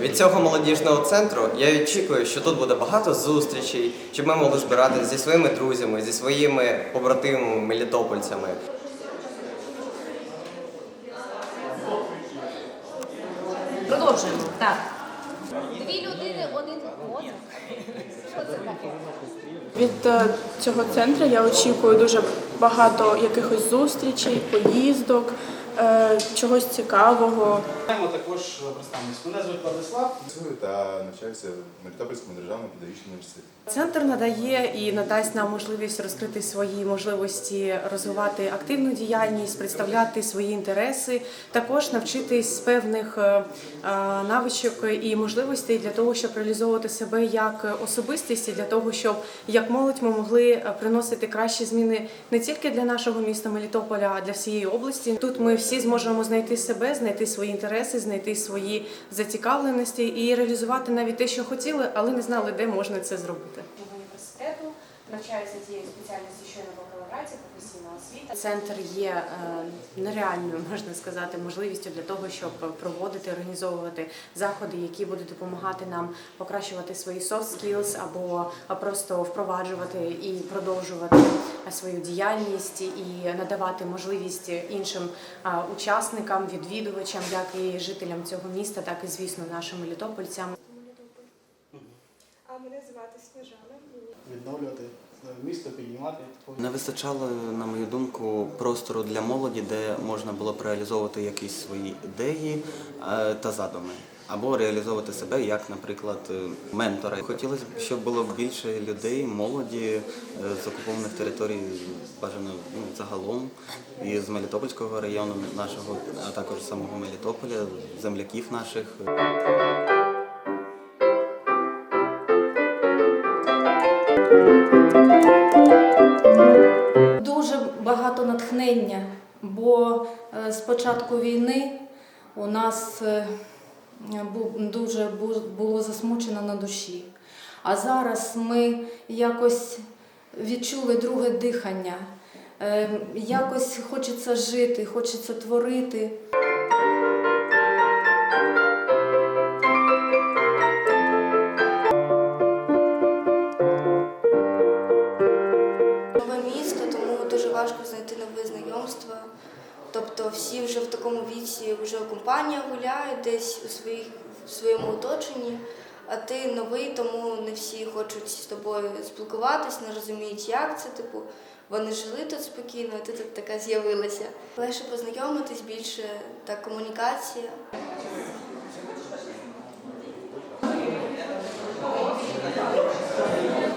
Від цього молодіжного центру я очікую, що тут буде багато зустрічей, щоб ми могли збиратися зі своїми друзями, зі своїми побратимами, мелітопольцями. Продовжуємо. Так. Дві людини, один мозок. Від е, цього центру я очікую дуже багато якихось зустрічей, поїздок, е, чогось цікавого. Маємо також представництво. Мене звуть Владислав. Працюю та навчаюся в Мелітопольському державному педагогічному університеті. Центр надає і надасть нам можливість розкрити свої можливості, розвивати активну діяльність, представляти свої інтереси, також навчитись певних е, е, навичок і можливостей для того, щоб реалізовувати себе як особистість, і для того, щоб як молодь ми могли е, приносити кращі зміни не тільки для нашого міста Мелітополя, а для всієї області. Тут ми всі зможемо знайти себе, знайти свої інтереси, знайти свої зацікавленості і реалізувати навіть те, що хотіли, але не знали, де можна це зробити. Навчаюся тієї спеціальності, що я на бакалавраті, професійна освіта. Центр є е, нереальною, можна сказати, можливістю для того, щоб проводити, організовувати заходи, які будуть допомагати нам покращувати свої soft skills або просто впроваджувати і продовжувати свою діяльність і надавати можливість іншим е, учасникам, відвідувачам, як і жителям цього міста, так і звісно нашим мелітопольцям. А мене звати Сніжана. Відновлювати місто, піднімати. Не вистачало, на мою думку, простору для молоді, де можна було б реалізовувати якісь свої ідеї е, та задуми. Або реалізовувати себе як, наприклад, е, ментора. Хотілося б, щоб було більше людей, молоді е, з окупованих територій, бажано ну, загалом, і з Мелітопольського району нашого, а також самого Мелітополя, земляків наших. Дуже багато натхнення, бо е, з початку війни у нас е, дуже було засмучено на душі. А зараз ми якось відчули друге дихання. Е, Якось хочеться жити, хочеться творити. Тобто всі вже в такому віці вже компанія гуляє десь у своїх в своєму оточенні, а ти новий, тому не всі хочуть з тобою спілкуватись, не розуміють, як це. Типу, вони жили тут спокійно, а ти тут така з'явилася. Легше познайомитись, більше так комунікація.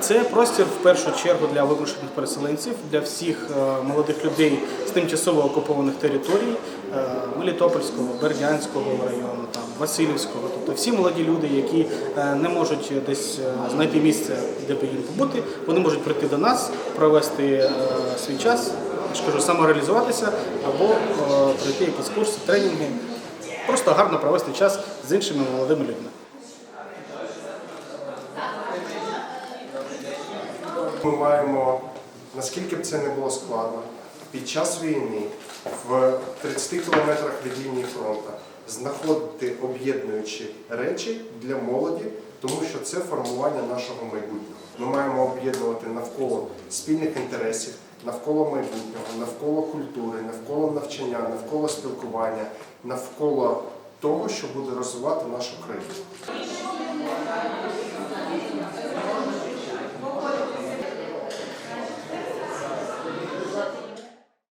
Це простір в першу чергу для вимушених переселенців, для всіх е, молодих людей з тимчасово окупованих територій е, Мелітопольського, Бердянського району, там Васильівського. Тобто всі молоді люди, які е, не можуть десь знайти місце, де б їм побути, вони можуть прийти до нас, провести свій час, я кажу, самореалізуватися або пройти якісь курси, тренінги, просто гарно провести час з іншими молодими людьми. Ми маємо, наскільки б це не було складно, під час війни в 30 кілометрах від лінії фронту знаходити об'єднуючі речі для молоді, тому що це формування нашого майбутнього. Ми маємо об'єднувати навколо спільних інтересів, навколо майбутнього, навколо культури, навколо навчання, навколо спілкування, навколо того, що буде розвивати нашу країну.